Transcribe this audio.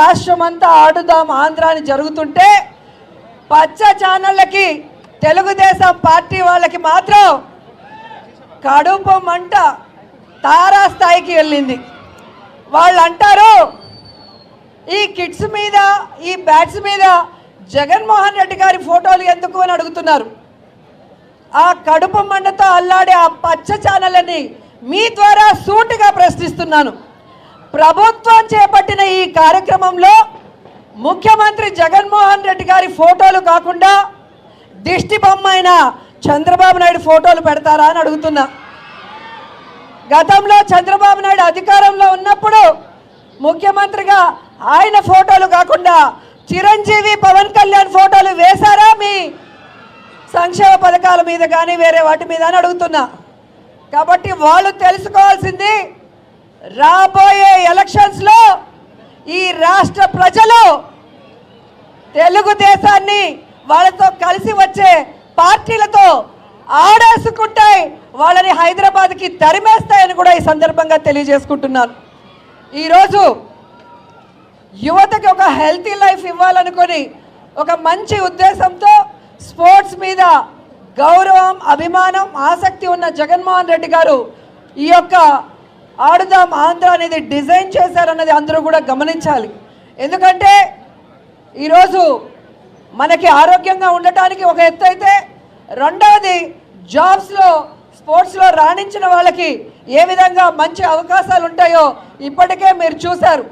రాష్ట్రం అంతా ఆడుదాం ఆంధ్ర అని జరుగుతుంటే పచ్చ ఛానళ్ళకి తెలుగుదేశం పార్టీ వాళ్ళకి మాత్రం కడుపు మంట తారాస్థాయికి వెళ్ళింది. వాళ్ళు అంటారు ఈ కిడ్స్ మీద ఈ బ్యాట్స్ మీద జగన్మోహన్ రెడ్డి గారి ఫోటోలు ఎందుకు అని అడుగుతున్నారు. ఆ కడుపు మంటతో అల్లాడే ఆ పచ్చ ఛానళ్ళని మీ ద్వారా సూటిగా ప్రశ్నిస్తున్నాను. ప్రభుత్వం చేపట్టిన ఈ కార్యక్రమంలో ముఖ్యమంత్రి జగన్మోహన్ రెడ్డి గారి ఫోటోలు కాకుండా దిష్టి బొమ్మ అయిన చంద్రబాబు నాయుడు ఫోటోలు పెడతారా అని అడుగుతున్నా. గతంలో చంద్రబాబు నాయుడు అధికారంలో ఉన్నప్పుడు ముఖ్యమంత్రిగా ఆయన ఫోటోలు కాకుండా చిరంజీవి పవన్ కళ్యాణ్ ఫోటోలు వేశారా మీ సంక్షేమ పథకాల మీద కానీ వేరే వాటి మీద అని అడుగుతున్నా. కాబట్టి వాళ్ళు తెలుసుకోవాల్సింది రాబోయే ఎలక్షన్స్లో ఈ రాష్ట్ర ప్రజలు తెలుగుదేశాన్ని వాళ్ళతో కలిసి వచ్చే పార్టీలతో ఆడేసుకుంటాయి వాళ్ళని హైదరాబాద్కి తరిమేస్తాయని కూడా ఈ సందర్భంగా తెలియజేసుకుంటున్నాను. ఈరోజు యువతకి ఒక హెల్తీ లైఫ్ ఇవ్వాలనుకొని ఒక మంచి ఉద్దేశంతో స్పోర్ట్స్ మీద గౌరవం అభిమానం ఆసక్తి ఉన్న జగన్మోహన్ రెడ్డి గారు ఈ యొక్క ఆడుదాం ఆంధ్ర అనేది డిజైన్ చేశారన్నది అందరూ కూడా గమనించాలి. ఎందుకంటే ఈరోజు మనకి ఆరోగ్యంగా ఉండటానికి ఒక ఎత్తు అయితే రెండవది జాబ్స్లో స్పోర్ట్స్లో రాణించిన వాళ్ళకి ఏ విధంగా మంచి అవకాశాలు ఉంటాయో ఇప్పటికే మీరు చూశారు.